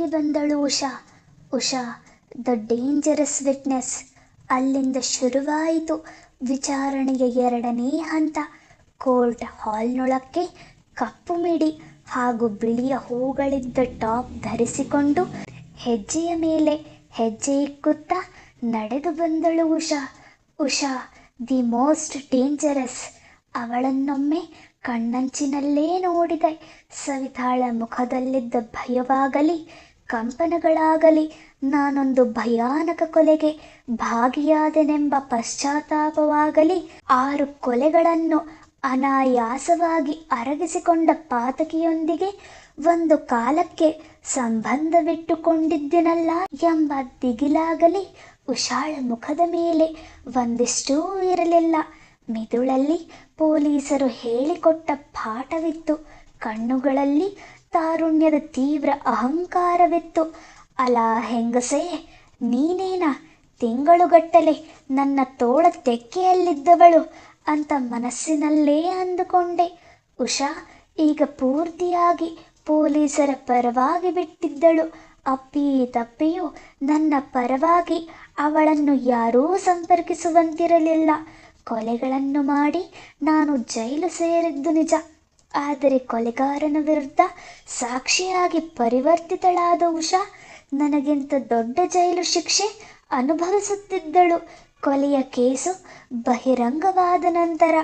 ಒಳಕ್ಕೆ ಬಂದಳು Usha. Usha, the dangerous witness. ಅಲ್ಲಿಂದ ಶುರುವಾಯಿತು ವಿಚಾರಣೆಯ ಎರಡನೇ ಹಂತ. ಕೋರ್ಟ್ ಹಾಲ್ನೊಳಕ್ಕೆ ಕಪ್ಪು ಮಿಡಿ ಹಾಗೂ ಬಿಳಿಯ ಹೂಗಳಿದ್ದ ಟಾಪ್ ಧರಿಸಿಕೊಂಡು ಹೆಜ್ಜೆಯ ಮೇಲೆ ಹೆಜ್ಜೆ ಇಕ್ಕುತ್ತಾ ನಡೆದು ಬಂದಳು Usha. Usha, the most dangerous. ಅವಳನ್ನೊಮ್ಮೆ ಕಣ್ಣಂಚಿನಲ್ಲೇ ನೋಡಿದೆ. ಸವಿತಾಳ ಮುಖದಲ್ಲಿದ್ದ ಭಯವಾಗಲಿ ಕಂಪನಗಳಾಗಲಿ, ನಾನೊಂದು ಭಯಾನಕ ಕೊಲೆಗೆ ಭಾಗಿಯಾದೆನೆಂಬ ಪಶ್ಚಾತ್ತಾಪವಾಗಲಿ, ಆರು ಕೊಲೆಗಳನ್ನು ಅನಾಯಾಸವಾಗಿ ಅರಗಿಸಿಕೊಂಡ ಪಾತಕಿಯೊಂದಿಗೆ ಒಂದು ಕಾಲಕ್ಕೆ ಸಂಬಂಧವಿಟ್ಟುಕೊಂಡಿದ್ದೆನಲ್ಲ ಎಂಬ ದಿಗಿಲಾಗಲಿ ಉಷಾಳ ಮುಖದ ಮೇಲೆ ಒಂದಿಷ್ಟೂ ಇರಲಿಲ್ಲ. ಮಿದುಳಲ್ಲಿ ಪೊಲೀಸರು ಹೇಳಿಕೊಟ್ಟ ಪಾಠವಿತ್ತು. ಕಣ್ಣುಗಳಲ್ಲಿ ತಾರುಣ್ಯದ ತೀವ್ರ ಅಹಂಕಾರವಿತ್ತು. ಅಲಾ ಹೆಂಗಸೇ, ನೀನೇನ? ತಿಂಗಳುಗಟ್ಟಲೆ ನನ್ನ ತೋಳ ತೆಕ್ಕೆಯಲ್ಲಿದ್ದವಳು ಅಂತ ಮನಸ್ಸಿನಲ್ಲೇ ಅಂದುಕೊಂಡೆ. ಉಷಾ, ಈಗ ಪೂರ್ತಿಯಾಗಿ ಪೊಲೀಸರ ಪರವಾಗಿ ಬಿಟ್ಟಿದ್ದಳು. ಅಪ್ಪಿ ತಪ್ಪಿಯು ನನ್ನ ಪರವಾಗಿ ಅವಳನ್ನು ಯಾರೂ ಸಂಪರ್ಕಿಸುವಂತಿರಲಿಲ್ಲ. ಕೊಲೆಗಳನ್ನು ಮಾಡಿ ನಾನು ಜೈಲು ಸೇರಿದ್ದು ನಿಜ. ಆದರೆ ಕೊಲೆಗಾರನ ವಿರುದ್ಧ ಸಾಕ್ಷಿಯಾಗಿ ಪರಿವರ್ತಿತಳಾದ ಉಷಾ ನನಗಿಂತ ದೊಡ್ಡ ಜೈಲು ಶಿಕ್ಷೆ ಅನುಭವಿಸುತ್ತಿದ್ದಳು. ಕೊಲೆಯ ಕೇಸು ಬಹಿರಂಗವಾದ ನಂತರ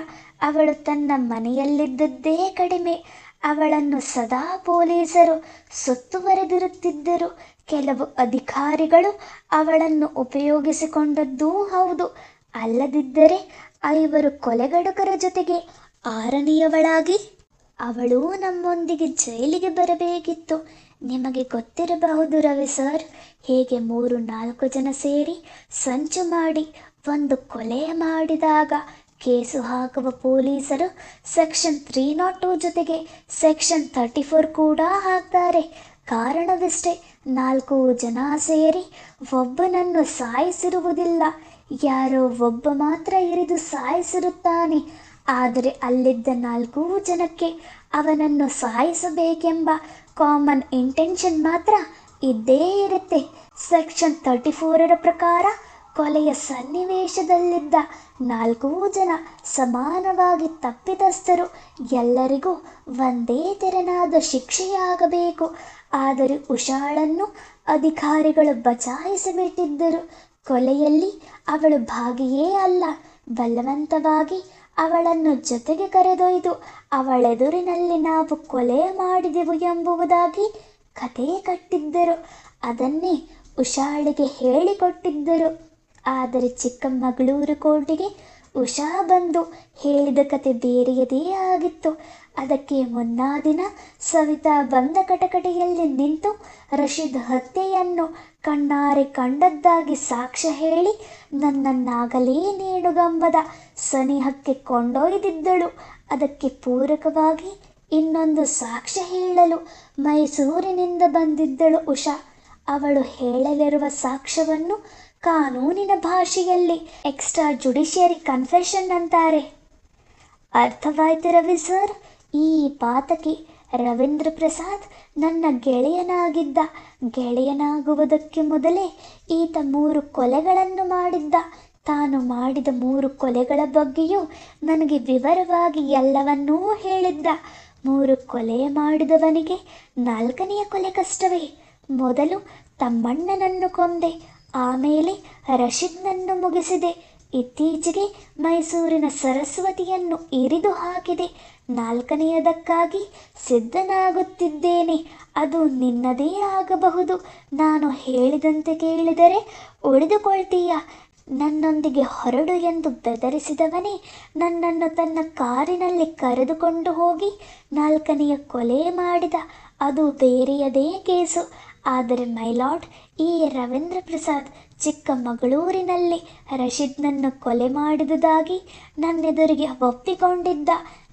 ಅವಳು ತನ್ನ ಮನೆಯಲ್ಲಿದ್ದದ್ದೇ ಕಡಿಮೆ. ಅವಳನ್ನು ಸದಾ ಪೊಲೀಸರು ಸುತ್ತುವರೆದಿರುತ್ತಿದ್ದರು. ಕೆಲವು ಅಧಿಕಾರಿಗಳು ಅವಳನ್ನು ಉಪಯೋಗಿಸಿಕೊಂಡದ್ದೂ ಹೌದು. ಅಲ್ಲದಿದ್ದರೆ ಐವರು ಕೊಲೆಗಡುಕರ ಜೊತೆಗೆ ಆರನೆಯವಳಾಗಿ ಅವಳು ನಮ್ಮೊಂದಿಗೆ ಜೈಲಿಗೆ ಬರಬೇಕಿತ್ತು. ನಿಮಗೆ ಗೊತ್ತಿರಬಹುದು ರವಿ ಸರ್, ಹೇಗೆ ಮೂರು ನಾಲ್ಕು ಜನ ಸೇರಿ ಸಂಚು ಮಾಡಿ ಒಂದು ಕೊಲೆ ಮಾಡಿದಾಗ ಕೇಸು ಹಾಕುವ ಪೊಲೀಸರು ಸೆಕ್ಷನ್ ತ್ರೀ ನಾಟ್ ಟೂ ಜೊತೆಗೆ ಸೆಕ್ಷನ್ ತರ್ಟಿ ಫೋರ್ ಕೂಡ ಹಾಕ್ತಾರೆ. ಕಾರಣವಿಷ್ಟೇ ನಾಲ್ಕು ಜನ ಸೇರಿ ಒಬ್ಬನನ್ನು ಸಾಯಿಸಿರುವುದಿಲ್ಲ. ಯಾರೋ ಒಬ್ಬ ಮಾತ್ರ ಇರಿದು ಸಾಯಿಸಿರುತ್ತಾನೆ. ಆದರೆ ಅಲ್ಲಿದ್ದ ನಾಲ್ಕೂ ಜನಕ್ಕೆ ಅವನನ್ನು ಸಾಯಿಸಬೇಕೆಂಬ ಕಾಮನ್ ಇಂಟೆನ್ಷನ್ ಮಾತ್ರ ಇದ್ದೇ ಇರುತ್ತೆ. ಸೆಕ್ಷನ್ ತರ್ಟಿ ಫೋರರ ಪ್ರಕಾರ ಕೊಲೆಯ ಸನ್ನಿವೇಶದಲ್ಲಿದ್ದ ನಾಲ್ಕೂ ಜನ ಸಮಾನವಾಗಿ ತಪ್ಪಿತಸ್ಥರು ಎಲ್ಲರಿಗೂ ಒಂದೇ ತೆರನಾದ ಶಿಕ್ಷೆಯಾಗಬೇಕು. ಆದರೆ ಉಷಾಳನ್ನು ಅಧಿಕಾರಿಗಳು ಬಚಾಯಿಸಿಬಿಟ್ಟಿದ್ದರು. ಕೊಲೆಯಲ್ಲಿ ಅವಳು ಭಾಗಿಯೇ ಅಲ್ಲ. ಬಲವಂತವಾಗಿ ಅವಳನ್ನು ಜೊತೆಗೆ ಕರೆದೊಯ್ದು ಅವಳೆದುರಿನಲ್ಲಿ ನಾವು ಕೊಲೆ ಮಾಡಿದೆವು ಎಂಬುವುದಾಗಿ ಕತೆ ಕಟ್ಟಿದ್ದರು. ಅದನ್ನೇ ಉಷಾಳಿಗೆ ಹೇಳಿಕೊಟ್ಟಿದ್ದರು. ಆದರೆ ಚಿಕ್ಕಮಗಳೂರು ಕೋರ್ಟಿಗೆ ಉಷಾ ಬಂದು ಹೇಳಿದ ಕತೆ ಬೇರೆಯದೇ ಆಗಿತ್ತು. ಅದಕ್ಕೆ ಮುನ್ನಾ ದಿನ ಸವಿತಾ ಬಂದ ಕಟಕಟೆಯಲ್ಲಿ ನಿಂತು ರಶೀದ್ ಹತ್ಯೆಯನ್ನು ಕಣ್ಣಾರೆ ಕಂಡದ್ದಾಗಿ ಸಾಕ್ಷ್ಯ ಹೇಳಿ, ನನ್ನನ್ನಾಗಲೇ ನೇಣುಗಂಬದ ಸನಿಹಕ್ಕೆ ಕೊಂಡೊಯ್ದಿದ್ದಳು. ಅದಕ್ಕೆ ಪೂರಕವಾಗಿ ಇನ್ನೊಂದು ಸಾಕ್ಷ್ಯ ಹೇಳಲು ಮೈಸೂರಿನಿಂದ ಬಂದಿದ್ದಳು ಉಷಾ. ಅವಳು ಹೇಳಲಿರುವ ಸಾಕ್ಷ್ಯವನ್ನು ಕಾನೂನಿನ ಭಾಷೆಯಲ್ಲಿ ಎಕ್ಸ್ಟ್ರಾ ಜುಡಿಷಿಯರಿ ಕನ್ಫೆಷನ್ ಅಂತಾರೆ. ಅರ್ಥವಾಯ್ತು ರವಿ ಸರ್ ಈ ಪಾತಕಿ ರವೀಂದ್ರ ಪ್ರಸಾದ್ ನನ್ನ ಗೆಳೆಯನಾಗಿದ್ದ. ಗೆಳೆಯನಾಗುವುದಕ್ಕೆ ಮೊದಲೇ ಈತ ಮೂರು ಕೊಲೆಗಳನ್ನು ಮಾಡಿದ್ದ. ತಾನು ಮಾಡಿದ ಮೂರು ಕೊಲೆಗಳ ಬಗ್ಗೆಯೂ ನನಗೆ ವಿವರವಾಗಿ ಎಲ್ಲವನ್ನೂ ಹೇಳಿದ್ದ. ಮೂರು ಕೊಲೆ ಮಾಡಿದವನಿಗೆ ನಾಲ್ಕನೆಯ ಕೊಲೆ ಕಷ್ಟವೇ. ಮೊದಲು ತಮ್ಮಣ್ಣನನ್ನು ಕೊಂದೆ. ಆಮೇಲೆ ರಶೀದ್ನನ್ನು ಮುಗಿಸಿದೆ. ಇತ್ತೀಚೆಗೆ ಮೈಸೂರಿನ ಸರಸ್ವತಿಯನ್ನು ಇರಿದು ಹಾಕಿದೆ. ನಾಲ್ಕನೆಯದಕ್ಕಾಗಿ ಸಿದ್ಧನಾಗುತ್ತಿದ್ದೇನೆ. ಅದು ನಿನ್ನದೇ ಆಗಬಹುದು. ನಾನು ಹೇಳಿದಂತೆ ಕೇಳಿದರೆ ಉಳಿದುಕೊಳ್ತೀಯ. ನನ್ನೊಂದಿಗೆ ಹೊರಡು ಎಂದು ಬೆದರಿಸಿದವನೇ, ನನ್ನನ್ನು ತನ್ನ ಕಾರಿನಲ್ಲಿ ಕರೆದುಕೊಂಡು ಹೋಗಿ ನಾಲ್ಕನೆಯ ಕೊಲೆ ಮಾಡಿದ. ಅದು ಬೇರೆಯದೇ ಕೇಸು. ಆದರೆ ಮೈಲಾಡ್ ಈ ರವೀಂದ್ರ ಪ್ರಸಾದ್ ಚಿಕ್ಕಮಗಳೂರಿನಲ್ಲಿ ರಶೀದ್ನನ್ನು ಕೊಲೆ ಮಾಡಿದುದಾಗಿ ನನ್ನೆದುರಿಗೆ ಒಪ್ಪಿಕೊಂಡಿದ್ದ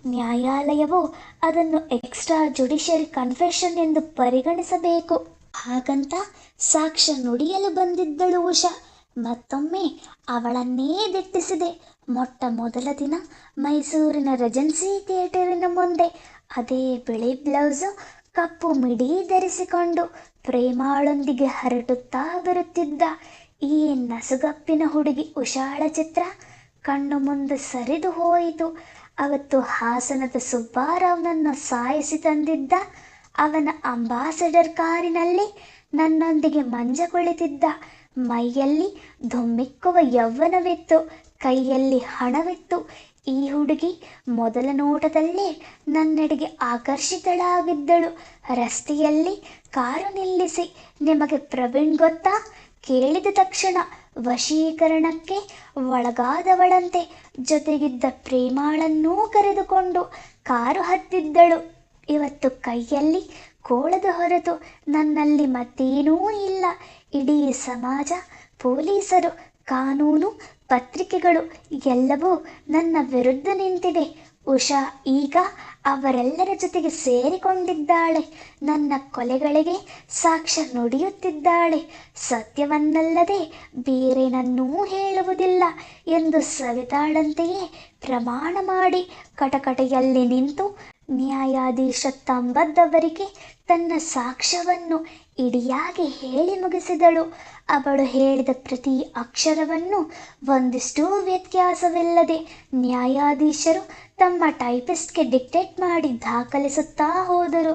ನ್ಯಾಯಾಲಯವು ಅದನ್ನು ಎಕ್ಸ್ಟ್ರಾ ಜುಡಿಷಿಯಲ್ ಕನ್ಫೆಷನ್ ಎಂದು ಪರಿಗಣಿಸಬೇಕು. ಹಾಗಂತ ಸಾಕ್ಷ್ಯ ನುಡಿಯಲು ಬಂದಿದ್ದಳು ಉಷಾ. ಮತ್ತೊಮ್ಮೆ ಅವಳನ್ನೇ ದಿಟ್ಟಿಸಿದೆ. ಮೊಟ್ಟ ಮೊದಲ ದಿನ ಮೈಸೂರಿನ ರೆಜೆನ್ಸಿ ಥಿಯೇಟರಿನ ಮುಂದೆ ಅದೇ ಬಿಳಿ ಬ್ಲೌಸು ಕಪ್ಪು ಮಿಡಿ ಧರಿಸಿಕೊಂಡು ಪ್ರೇಮಾಳೊಂದಿಗೆ ಹರಟುತ್ತಾ ಬರುತ್ತಿದ್ದ ಈ ನಸುಗಪ್ಪಿನ ಹುಡುಗಿ ಉಷಾಳ ಚಿತ್ರ ಕಣ್ಣು ಮುಂದೆ ಸರಿದು ಹೋಯಿತು. ಅವತ್ತು ಹಾಸನದ ಸುಬ್ಬಾರಾವ್ನನ್ನು ಸಾಯಿಸಿ ತಂದಿದ್ದ ಅವನ ಅಂಬಾಸಡರ್ ಕಾರಿನಲ್ಲಿ ನನ್ನೊಂದಿಗೆ ಮಂಜ ಕುಳಿತಿದ್ದ ಮೈಯಲ್ಲಿ ಧುಮ್ಮಿಕ್ಕುವ ಯೌವನವಿತ್ತು ಕೈಯಲ್ಲಿ ಹಣವಿತ್ತು ಈ ಹುಡುಗಿ ಮೊದಲ ನೋಟದಲ್ಲೇ ನನ್ನೆಡೆಗೆ ಆಕರ್ಷಿತಳಾಗಿದ್ದಳು. ರಸ್ತೆಯಲ್ಲಿ ಕಾರು ನಿಲ್ಲಿಸಿ ನಿಮಗೆ ಪ್ರವೀಣ್ ಗೊತ್ತಾ? ಕೇಳಿದ ತಕ್ಷಣ ವಶೀಕರಣಕ್ಕೆ ಒಳಗಾದವಳಂತೆ ಜೊತೆಗಿದ್ದ ಪ್ರೇಮಾಳನ್ನೂ ಕರೆದುಕೊಂಡು ಕಾರು ಹತ್ತಿದ್ದಳು. ಇವತ್ತು ಕೈಯಲ್ಲಿ ಕೋಳದ ಹೊರತು ನನ್ನಲ್ಲಿ ಮತ್ತೇನೂ ಇಲ್ಲ. ಇಡೀ ಸಮಾಜ ಪೊಲೀಸರು ಕಾನೂನು ಪತ್ರಿಕೆಗಳು ಎಲ್ಲವೂ ನನ್ನ ವಿರುದ್ಧ ನಿಂತಿವೆ ಉಷಾ ಈಗ ಅವರೆಲ್ಲರ ಜೊತೆಗೆ ಸೇರಿಕೊಂಡಿದ್ದಾಳೆ. ನನ್ನ ಕೊಲೆಗಳಿಗೆ ಸಾಕ್ಷ್ಯ ನುಡಿಯುತ್ತಿದ್ದಾಳೆ. ಸತ್ಯವನ್ನಲ್ಲದೆ ಬೇರೇನನ್ನೂ ಹೇಳುವುದಿಲ್ಲ ಎಂದು ಸವಿತಾಳಂತೆಯೇ ಪ್ರಮಾಣ ಮಾಡಿ ಕಟಕಟೆಯಲ್ಲಿ ನಿಂತು ನ್ಯಾಯಾಧೀಶ ತಂಬದ್ದವರಿಗೆ ತನ್ನ ಸಾಕ್ಷ್ಯವನ್ನು ಇಡಿಯಾಗಿ ಹೇಳಿ ಮುಗಿಸಿದಳು. ಅವಳು ಹೇಳಿದ ಪ್ರತಿ ಅಕ್ಷರವನ್ನು ಒಂದಿಷ್ಟು ವ್ಯತ್ಯಾಸವಿಲ್ಲದೆ ನ್ಯಾಯಾಧೀಶರು ತಮ್ಮ ಟೈಪಿಸ್ಟ್ಗೆ ಡಿಕ್ಟೇಟ್ ಮಾಡಿ ದಾಖಲಿಸುತ್ತಾ ಹೋದರು.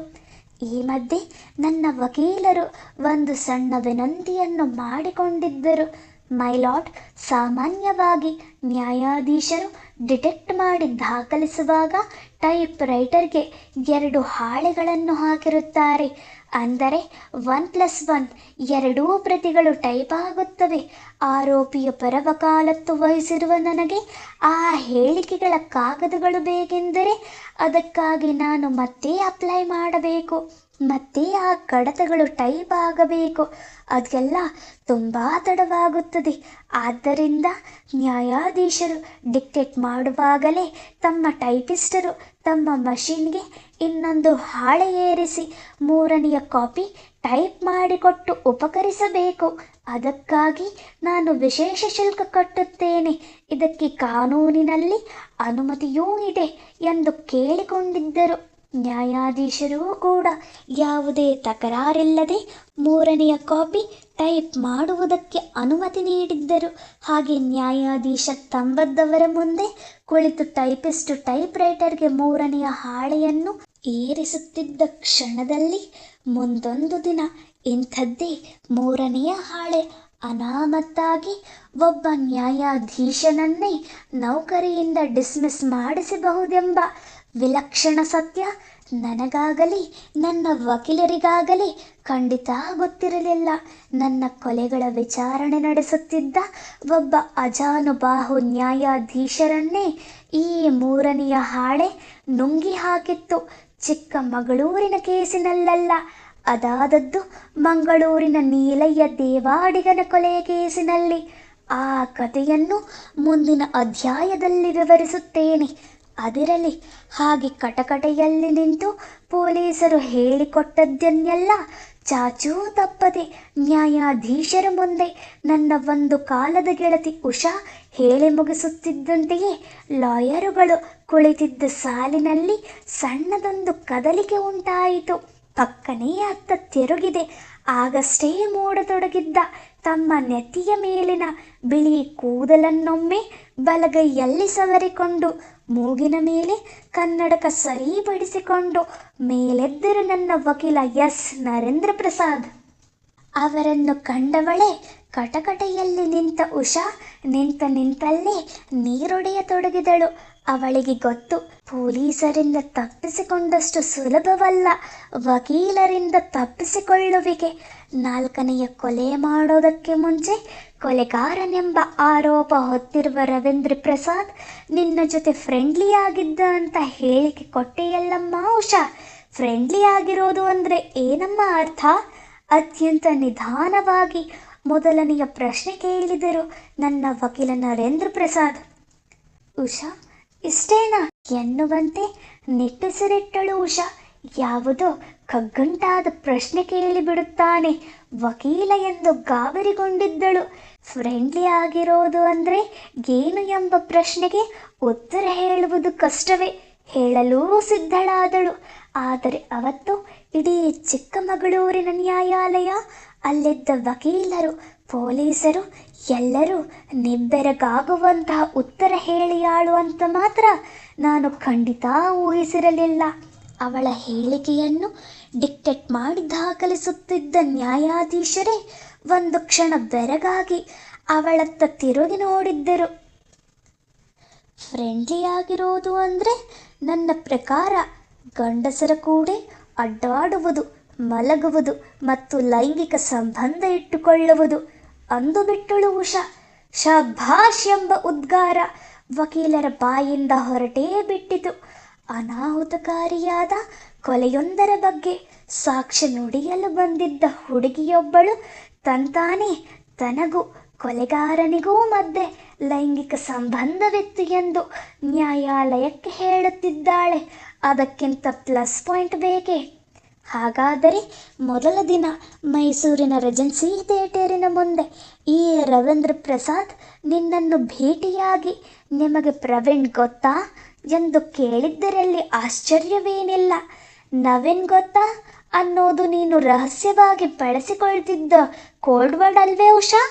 ಈ ಮಧ್ಯೆ ನನ್ನ ವಕೀಲರು ಒಂದು ಸಣ್ಣ ವಿನಂತಿಯನ್ನು ಮಾಡಿಕೊಂಡಿದ್ದರು. ಮೈಲಾಟ್ ಸಾಮಾನ್ಯವಾಗಿ ನ್ಯಾಯಾಧೀಶರು ಡಿಟೆಕ್ಟ್ ಮಾಡಿ ದಾಖಲಿಸುವಾಗ ಟೈಪ್ ರೈಟರ್ಗೆ ಎರಡು ಹಾಳೆಗಳನ್ನು ಹಾಕಿರುತ್ತಾರೆ. ಅಂದರೆ ಒನ್ ಪ್ಲಸ್ ಒನ್ ಎರಡೂ ಪ್ರತಿಗಳು ಟೈಪ್ ಆಗುತ್ತವೆ. ಆರೋಪಿಯ ಪರ ವಕಾಲತ್ತು ವಹಿಸಿರುವ ನನಗೆ ಆ ಹೇಳಿಕೆಗಳ ಕಾಗದಗಳು ಬೇಕೆಂದರೆ ಅದಕ್ಕಾಗಿ ನಾನು ಮತ್ತೆ ಅಪ್ಲೈ ಮಾಡಬೇಕು. ಮತ್ತೆ ಆ ಕಡತಗಳು ಟೈಪ್ ಆಗಬೇಕು. ಅದೆಲ್ಲ ತುಂಬ ತಡವಾಗುತ್ತದೆ. ಆದ್ದರಿಂದ ನ್ಯಾಯಾಧೀಶರು ಡಿಕ್ಟೇಟ್ ಮಾಡುವಾಗಲೇ ತಮ್ಮ ಟೈಪಿಸ್ಟರು ತಮ್ಮ ಮಷಿನ್ಗೆ ಇನ್ನೊಂದು ಹಾಳೆ ಏರಿಸಿ ಮೂರನೆಯ ಕಾಪಿ ಟೈಪ್ ಮಾಡಿಕೊಟ್ಟು ಉಪಕರಿಸಬೇಕು. ಅದಕ್ಕಾಗಿ ನಾನು ವಿಶೇಷ ಶುಲ್ಕ ಕಟ್ಟುತ್ತೇನೆ. ಇದಕ್ಕೆ ಕಾನೂನಿನಲ್ಲಿ ಅನುಮತಿಯೂ ಇದೆ ಎಂದು ಕೇಳಿಕೊಂಡಿದ್ದರು. ನ್ಯಾಯಾಧೀಶರೂ ಕೂಡ ಯಾವುದೇ ತಕರಾರಿಲ್ಲದೆ ಮೂರನೆಯ ಕಾಪಿ ಟೈಪ್ ಮಾಡುವುದಕ್ಕೆ ಅನುಮತಿ ನೀಡಿದ್ದರು. ಹಾಗೆ ನ್ಯಾಯಾಧೀಶ ತಂಬದ್ದವರ ಮುಂದೆ ಕುಳಿತು ಟೈಪಿಸ್ಟ್ ಟೈಪ್ ರೈಟರ್ಗೆ ಮೂರನೆಯ ಹಾಳೆಯನ್ನು ಏರಿಸುತ್ತಿದ್ದ ಕ್ಷಣದಲ್ಲಿ ಮುಂದೊಂದು ದಿನ ಇಂಥದ್ದೇ ಮೂರನೆಯ ಹಾಳೆ ಅನಾಮತ್ತಾಗಿ ಒಬ್ಬ ನ್ಯಾಯಾಧೀಶನನ್ನೇ ನೌಕರಿಯಿಂದ ಡಿಸ್ಮಿಸ್ ಮಾಡಿಸಬಹುದೆಂಬ ವಿಲಕ್ಷಣ ಸತ್ಯ. ನನಗಾಗಲಿ, ನನ್ನ ವಕೀಲರಿಗಾಗಲಿ ಖಂಡಿತ ಗೊತ್ತಿರಲಿಲ್ಲ. ನನ್ನ ಕೊಲೆಗಳ ವಿಚಾರಣೆ ನಡೆಸುತ್ತಿದ್ದ ಒಬ್ಬ ಅಜಾನುಬಾಹು ನ್ಯಾಯಾಧೀಶರನ್ನೇ ಈ ಮೂರನೆಯ ಹಾಳೆ ನುಂಗಿ ಹಾಕಿತ್ತು. ಚಿಕ್ಕಮಗಳೂರಿನ ಕೇಸಿನಲ್ಲಲ್ಲ, ಅದಾದದ್ದು ಮಂಗಳೂರಿನ ನೀಲಯ್ಯ ದೇವಾಡಿಗನ ಕೊಲೆಯ ಕೇಸಿನಲ್ಲಿ. ಆ ಕಥೆಯನ್ನು ಮುಂದಿನ ಅಧ್ಯಾಯದಲ್ಲಿ ವಿವರಿಸುತ್ತೇನೆ. ಅದಿರಲಿ. ಹಾಗೆ ಕಟಕಟೆಯಲ್ಲಿ ನಿಂತು ಪೊಲೀಸರು ಹೇಳಿಕೊಟ್ಟದ್ದನ್ನೆಲ್ಲ ಚಾಚೂ ತಪ್ಪದೆ ನ್ಯಾಯಾಧೀಶರ ಮುಂದೆ ನನ್ನ ಒಂದು ಕಾಲದ ಗೆಳತಿ ಉಷಾ ಹೇಳಿ ಮುಗಿಸುತ್ತಿದ್ದಂತೆಯೇ ಲಾಯರುಗಳು ಕುಳಿತಿದ್ದ ಸಾಲಿನಲ್ಲಿ ಸಣ್ಣದೊಂದು ಕದಲಿಕೆ ಉಂಟಾಯಿತು. ಪಕ್ಕನೇ ಅತ್ತ ತಿರುಗಿದೆ. ಆಗಷ್ಟೇ ಮೂಡತೊಡಗಿದ್ದ ತಮ್ಮ ನೆತ್ತಿಯ ಮೇಲಿನ ಬಿಳಿ ಕೂದಲನ್ನೊಮ್ಮೆ ಬಲಗೈಯಲ್ಲಿ ಸವರಿಕೊಂಡು ಮೂಗಿನ ಮೇಲೆ ಕನ್ನಡಕ ಸರಿಪಡಿಸಿಕೊಂಡು ಮೇಲೆದ್ದರು ನನ್ನ ವಕೀಲ ಎಸ್. ನರೇಂದ್ರ ಪ್ರಸಾದ್ ಅವರನ್ನು ಕಂಡವಳೆ ಕಟಕಟೆಯಲ್ಲಿ ನಿಂತ ಉಷಾ ನಿಂತ ನಿಂತಲ್ಲೇ ನೀರೊಡೆಯತೊಡಗಿದಳು ಅವಳಿಗೆ ಗೊತ್ತು, ಪೊಲೀಸರಿಂದ ತಪ್ಪಿಸಿಕೊಂಡಷ್ಟು ಸುಲಭವಲ್ಲ. ವಕೀಲರಿಂದ ತಪ್ಪಿಸಿಕೊಳ್ಳುವಿಕೆ. ನಾಲ್ಕನೆಯ ಕೊಲೆ ಮಾಡೋದಕ್ಕೆ ಮುಂಚೆ ಕೊಲೆಗಾರನೆಂಬ ಆರೋಪ ಹೊತ್ತಿರುವ ರವೀಂದ್ರ ಪ್ರಸಾದ್ ನಿನ್ನ ಜೊತೆ ಫ್ರೆಂಡ್ಲಿ ಆಗಿದ್ದ ಅಂತ ಹೇಳಿಕೆ ಕೊಟ್ಟೆಯಲ್ಲಮ್ಮ ಉಷಾ. ಫ್ರೆಂಡ್ಲಿ ಆಗಿರೋದು ಅಂದರೆ ಏನಮ್ಮ ಅರ್ಥ? ಅತ್ಯಂತ ನಿಧಾನವಾಗಿ ಮೊದಲನೆಯ ಪ್ರಶ್ನೆ ಕೇಳಿದರು ನನ್ನ ವಕೀಲ ನರೇಂದ್ರ ಪ್ರಸಾದ್. ಉಷಾ ಇಷ್ಟೇನಾ? ಎನ್ನುವಂತೆ ನಿಟ್ಟುಸಿರಿಟ್ಟಳು ಉಷಾ. ಯಾವುದೋ ಕಗ್ಗಂಟಾದ ಪ್ರಶ್ನೆ ಕೇಳಿಬಿಡುತ್ತಾನೆ ವಕೀಲ ಎಂದು ಗಾಬರಿಗೊಂಡಿದ್ದಳು. ಫ್ರೆಂಡ್ಲಿ ಆಗಿರೋದು ಅಂದರೆ ಏನು ಎಂಬ ಪ್ರಶ್ನೆಗೆ ಉತ್ತರ ಹೇಳುವುದು ಕಷ್ಟವೇ. ಹೇಳಲೂ ಸಿದ್ಧಳಾದಳು. ಆದರೆ ಅವತ್ತು ಇಡೀ ಚಿಕ್ಕಮಗಳೂರಿನ ನ್ಯಾಯಾಲಯ ಅಲ್ಲಿದ್ದ ವಕೀಲರು, ಪೊಲೀಸರು ಎಲ್ಲರೂ ನಿಬ್ಬೆರಗಾಗುವಂತಹ ಉತ್ತರ ಹೇಳಿಯಾಳು ಅಂತ ಮಾತ್ರ ನಾನು ಖಂಡಿತ ಊಹಿಸಿರಲಿಲ್ಲ. ಅವಳ ಹೇಳಿಕೆಯನ್ನು ಡಿಕ್ಟೇಟ್ ಮಾಡಿ ದಾಖಲಿಸುತ್ತಿದ್ದ ನ್ಯಾಯಾಧೀಶರೇ ಒಂದು ಕ್ಷಣ ಬೆರಗಾಗಿ ಅವಳತ್ತ ತಿರುಗಿ ನೋಡಿದ್ದರು. ಫ್ರೆಂಡ್ಲಿ ಆಗಿರೋದು ಅಂದರೆ ನನ್ನ ಪ್ರಕಾರ ಗಂಡಸರ ಕೂಡೆ ಅಡ್ಡಾಡುವುದು, ಮಲಗುವುದು ಮತ್ತು ಲೈಂಗಿಕ ಸಂಬಂಧ ಇಟ್ಟುಕೊಳ್ಳುವುದು. ಅಂದು ಬಿಟ್ಟಳು ಉಷಾ. ಶಭಾಷ್ ಎಂಬ ಉದ್ಗಾರ ವಕೀಲರ ಬಾಯಿಂದ ಹೊರಟೇ ಬಿಟ್ಟಿತು. ಅನಾಹುತಕಾರಿಯಾದ ಕೊಲೆಯೊಂದರ ಬಗ್ಗೆ ಸಾಕ್ಷ್ಯ ನುಡಿಯಲು ಬಂದಿದ್ದ ಹುಡುಗಿಯೊಬ್ಬಳು ತಂತಾನೆ ತನಗೂ ಕೊಲೆಗಾರನಿಗೂ ಮಧ್ಯೆ ಲೈಂಗಿಕ ಸಂಬಂಧವಿತ್ತು ಎಂದು ನ್ಯಾಯಾಲಯಕ್ಕೆ ಹೇಳುತ್ತಿದ್ದಾಳೆ. ಅದಕ್ಕಿಂತ ಪ್ಲಸ್ ಪಾಯಿಂಟ್ ಬೇಕೇ? ಹಾಗಾದರೆ ಮೊದಲ ದಿನ ಮೈಸೂರಿನ ರೆಜೆನ್ಸಿ ಥಿಯೇಟರಿನ ಮುಂದೆ ಈ ರವೀಂದ್ರ ಪ್ರಸಾದ್ ನಿನ್ನನ್ನು ಭೇಟಿಯಾಗಿ ನಿಮಗೆ ಪ್ರವೀಣ್ ಗೊತ್ತಾ ಎಂದು ಕೇಳಿದ್ದರಲ್ಲಿ ಆಶ್ಚರ್ಯವೇನಿಲ್ಲ. ನವೀನ್ ಗೊತ್ತಾ ಅನ್ನೋದು ನೀನು ರಹಸ್ಯವಾಗಿ ಬಳಸಿಕೊಳ್ತಿದ್ದ ಕೋಲ್ಡ್ ವರ್ಡ್ ಅಲ್ವೇ ಉಷಾ?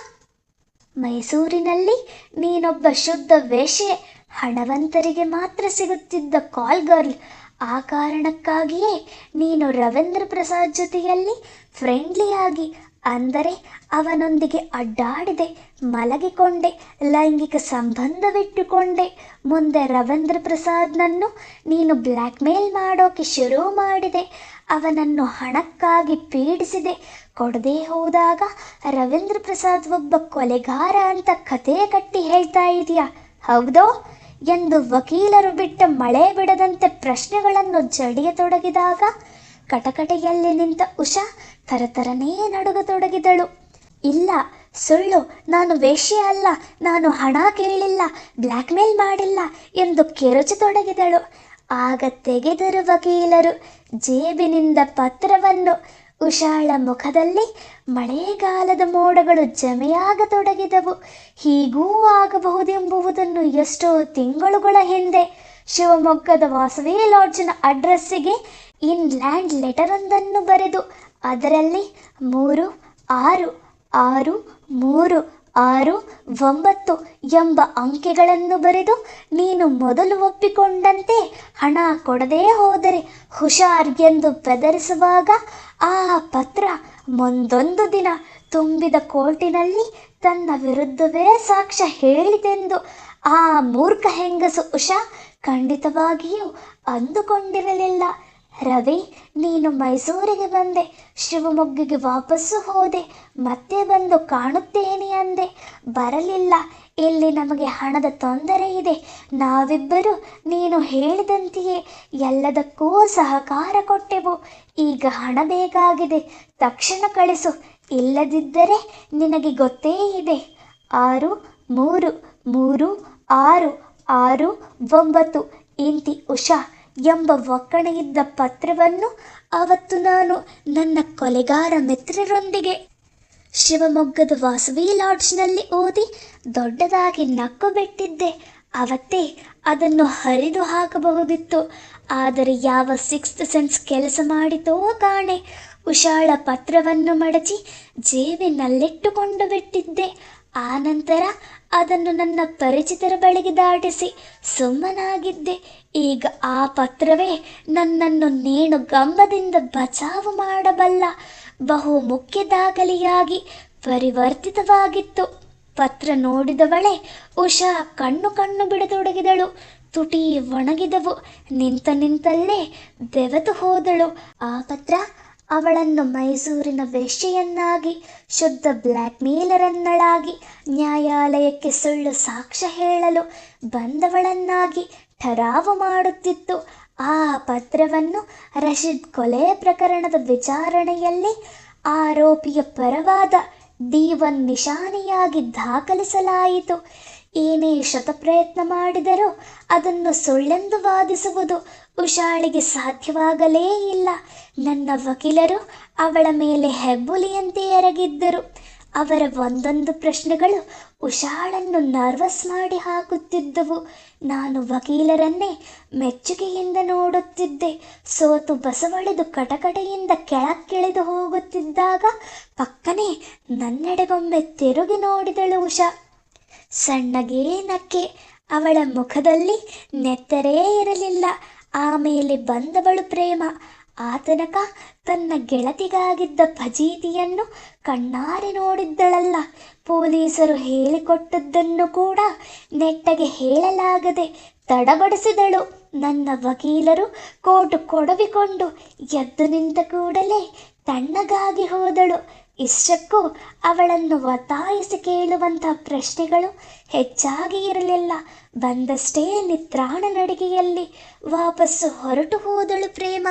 ಮೈಸೂರಿನಲ್ಲಿ ನೀನೊಬ್ಬ ಶುದ್ಧ ವೇಷೆ ಹಣವಂತರಿಗೆ ಮಾತ್ರ ಸಿಗುತ್ತಿದ್ದ ಕಾಲ್ ಗರ್ಲ್ ಆ ಕಾರಣಕ್ಕಾಗಿಯೇ ನೀನು ರವೀಂದ್ರ ಪ್ರಸಾದ್ ಜೊತೆಯಲ್ಲಿ ಫ್ರೆಂಡ್ಲಿಯಾಗಿ ಅಂದರೆ ಅವನೊಂದಿಗೆ ಅಡ್ಡಾಡಿದೆ, ಮಲಗಿಕೊಂಡೆ, ಲೈಂಗಿಕ ಸಂಬಂಧವಿಟ್ಟುಕೊಂಡೆ. ಮುಂದೆ ರವೀಂದ್ರ ಪ್ರಸಾದ್ನನ್ನು ನೀನು ಬ್ಲ್ಯಾಕ್ಮೇಲ್ ಮಾಡೋಕೆ ಶುರು ಮಾಡಿದೆ. ಅವನನ್ನು ಹಣಕ್ಕಾಗಿ ಪೀಡಿಸಿದೆ. ಕೊಡದೇ ಹೋದಾಗ ರವೀಂದ್ರ ಪ್ರಸಾದ್ ಒಬ್ಬ ಕೊಲೆಗಾರ ಅಂತ ಕತೆ ಕಟ್ಟಿ ಹೇಳ್ತಾ ಇದೆಯಾ? ಹೌದೋ? ಎಂದು ವಕೀಲರು ಬಿಟ್ಟ ಮಳೆ ಬಿಡದಂತೆ ಪ್ರಶ್ನೆಗಳನ್ನು ಜಡಿಯತೊಡಗಿದಾಗ ಕಟಕಟೆಯಲ್ಲಿ ನಿಂತ ಉಷಾ ತರತರನೇ ನಡುಗತೊಡಗಿದಳು. ಇಲ್ಲ, ಸುಳ್ಳು, ನಾನು ವೇಶ್ಯೆ ಅಲ್ಲ, ನಾನು ಹಣ ಕೇಳಿಲ್ಲ ಬ್ಲ್ಯಾಕ್ ಮೇಲ್ ಮಾಡಿಲ್ಲ ಎಂದು ಕೆರಚತೊಡಗಿದಳು. ಆಗ ತೆಗೆದರು ವಕೀಲರು ಜೇಬಿನಿಂದ ಪತ್ರವನ್ನು ಉಷಾಳ ಮುಖದಲ್ಲಿ ಮಳೆಗಾಲದ ಮೋಡಗಳು ಜಮೆಯಾಗತೊಡಗಿದವು. ಹೀಗೂ ಆಗಬಹುದೆಂಬುವುದನ್ನು ಎಷ್ಟೋ ತಿಂಗಳುಗಳ ಹಿಂದೆ ಶಿವಮೊಗ್ಗದ ವಾಸವಿ ಲಾಡ್ಜಿನ ಅಡ್ರೆಸ್ಸಿಗೆ ಇನ್ಲ್ಯಾಂಡ್ ಲೆಟರೊಂದನ್ನು ಬರೆದು, ಅದರಲ್ಲಿ ಮೂರು, ಆರು ಆರು, ಮೂರು, ಆರು, ಒಂಬತ್ತು ಎಂಬ ಅಂಕೆಗಳನ್ನು ಬರೆದು, ನೀನು ಮೊದಲು ಒಪ್ಪಿಕೊಂಡಂತೆ ಹಣ ಕೊಡದೇ ಹೋದರೆ ಹುಷಾರ್ ಎಂದು ಬೆದರಿಸುವಾಗ ಆ ಪತ್ರ ಮುಂದೊಂದು ದಿನ ತುಂಬಿದ ಕೋರ್ಟಿನಲ್ಲಿ ತನ್ನ ವಿರುದ್ಧವೇ ಸಾಕ್ಷ್ಯ ಹೇಳಿದೆಂದು ಆ ಮೂರ್ಖ ಹೆಂಗಸು ಉಷಾ ಖಂಡಿತವಾಗಿಯೂ ಅಂದುಕೊಂಡಿರಲಿಲ್ಲ. ರವಿ, ನೀನು ಮೈಸೂರಿಗೆ ಬಂದೆ. ಶಿವಮೊಗ್ಗಿಗೆ ವಾಪಸ್ಸು ಹೋದೆ. ಮತ್ತೆ ಬಂದು ಕಾಣುತ್ತೇನೆ ಅಂದೆ. ಬರಲಿಲ್ಲ. ಇಲ್ಲಿ ನಮಗೆ ಹಣದ ತೊಂದರೆ ಇದೆ. ನಾವಿಬ್ಬರು, ನೀನು ಹೇಳಿದಂತೆಯೇ ಎಲ್ಲದಕ್ಕೂ ಸಹಕಾರ ಕೊಟ್ಟೆವು. ಈಗ ಹಣ ಬೇಕಾಗಿದೆ. ತಕ್ಷಣ ಕಳಿಸು. ಇಲ್ಲದಿದ್ದರೆ ನಿನಗೆ ಗೊತ್ತೇ ಇದೆ. ಆರು, ಮೂರು ಮೂರು, ಆರು ಆರು, ಒಂಬತ್ತು, ಇಂತಿ ಉಷಾ ಎಂಬ ಒಕ್ಕಣೆಯಿದ್ದ ಪತ್ರವನ್ನು ಅವತ್ತು ನಾನು ನನ್ನ ಕೊಲೆಗಾರ ಮಿತ್ರರೊಂದಿಗೆ ಶಿವಮೊಗ್ಗದ ವಾಸವಿ ಲಾಡ್ಜ್ನಲ್ಲಿ ಓದಿ ದೊಡ್ಡದಾಗಿ ನಕ್ಕು ಬಿಟ್ಟಿದ್ದೆ. ಅವತ್ತೇ ಅದನ್ನು ಹರಿದು ಹಾಕಬಹುದಿತ್ತು. ಆದರೆ ಯಾವ ಸಿಕ್ಸ್ತ್ ಸೆನ್ಸ್ ಕೆಲಸ ಮಾಡಿತೋ ಕಾಣೆ ಉಷಾಳ ಪತ್ರವನ್ನು ಮಡಚಿ ಜೇಬಿನಲ್ಲಿಟ್ಟುಕೊಂಡು ಬಿಟ್ಟಿದ್ದೆ. ಆನಂತರ ಅದನ್ನು ನನ್ನ ಪರಿಚಿತರ ಬಳಿಗೆ ದಾಟಿಸಿ ಸುಮ್ಮನಾಗಿದ್ದೆ. ಈಗ ಆ ಪತ್ರವೇ ನನ್ನನ್ನು ನೇಣು ಗಂಬದಿಂದ ಬಚಾವು ಮಾಡಬಲ್ಲ. ಬಹು ಮುಖ್ಯ ದಾಖಲೆಯಾಗಿ ಪರಿವರ್ತಿತವಾಗಿತ್ತು. ಪತ್ರ ನೋಡಿದವಳೆ ಉಷಾ ಕಣ್ಣು ಕಣ್ಣು ಬಿಡತೊಡಗಿದಳು. ತುಟಿ ಒಣಗಿದವು. ನಿಂತ ನಿಂತಲ್ಲೇ ಬೆವೆತು ಹೋದಳು. ಆ ಪತ್ರ ಅವಳನ್ನು ಮೈಸೂರಿನ ವೇಶ್ಯೆಯನ್ನಾಗಿ, ಶುದ್ಧ ಬ್ಲ್ಯಾಕ್ ಮೇಲರನ್ನಳಾಗಿ ನ್ಯಾಯಾಲಯಕ್ಕೆ ಸುಳ್ಳು ಸಾಕ್ಷ್ಯ ಹೇಳಲು ಬಂದವಳನ್ನಾಗಿ ಠರಾವು ಮಾಡುತ್ತಿತ್ತು. ಆ ಪತ್ರವನ್ನು ರಶೀದ್ ಕೊಲೆ ಪ್ರಕರಣದ ವಿಚಾರಣೆಯಲ್ಲಿ ಆರೋಪಿಯ ಪರವಾದ ಡಿ ಒನ್ ನಿಶಾನೆಯಾಗಿ ದಾಖಲಿಸಲಾಯಿತು. ಏನೇ ಶತಪ್ರಯತ್ನ ಮಾಡಿದರೂ ಅದನ್ನು ಸುಳ್ಳೆಂದು ವಾದಿಸುವುದು ಉಷಾಳಿಗೆ ಸಾಧ್ಯವಾಗಲೇ ಇಲ್ಲ. ನನ್ನ ವಕೀಲರು ಅವಳ ಮೇಲೆ ಹೆಬ್ಬುಲಿಯಂತೆ ಎರಗಿದ್ದರು. ಅವರ ಒಂದೊಂದು ಪ್ರಶ್ನೆಗಳು ಉಷಾಳನ್ನು ನರ್ವಸ್ ಮಾಡಿ ಹಾಕುತ್ತಿದ್ದವು. ನಾನು ವಕೀಲರನ್ನೇ ಮೆಚ್ಚುಗೆಯಿಂದ ನೋಡುತ್ತಿದ್ದೆ. ಸೋತು ಬಸವಳಿದು ಕಟಕಡೆಯಿಂದ ಕೆಳಕ್ಕಿಳಿದು ಹೋಗುತ್ತಿದ್ದಾಗ ಪಕ್ಕನೆ ನನ್ನೆಡೆಗೊಮ್ಮೆ ತಿರುಗಿ ನೋಡಿದಳು ಉಷಾ. ಸಣ್ಣಗೇ ನಕ್ಕೆ ಅವಳ ಮುಖದಲ್ಲಿ ನೆತ್ತರೇ ಇರಲಿಲ್ಲ. ಆಮೇಲೆ ಬಂದವಳು ಪ್ರೇಮ. ಆ ತನಕ ತನ್ನ ಗೆಳತಿಗಾಗಿದ್ದ ಫಜೀತಿಯನ್ನು ಕಣ್ಣಾರೆ ನೋಡಿದ್ದಳಲ್ಲ. ಪೊಲೀಸರು ಹೇಳಿಕೊಟ್ಟದ್ದನ್ನು ಕೂಡ ನೆಟ್ಟಗೆ ಹೇಳಲಾಗದೆ ತಡಬಡಿಸಿದಳು. ನನ್ನ ವಕೀಲರು ಕೋಟು ಕೊಡವಿಕೊಂಡು ಎದ್ದು ನಿಂತ ಕೂಡಲೇ ತಣ್ಣಗಾಗಿ ಹೋದಳು. ಇಷ್ಟಕ್ಕೂ ಅವಳನ್ನು ಒತ್ತಾಯಿಸಿ ಕೇಳುವಂಥ ಪ್ರಶ್ನೆಗಳು ಹೆಚ್ಚಾಗಿ ಇರಲಿಲ್ಲ. ಬಂದಷ್ಟೇ ನಿತ್ರಾಣ ನಡಿಗೆಯಲ್ಲಿ ವಾಪಸ್ಸು ಹೊರಟು ಹೋದಳು ಪ್ರೇಮ.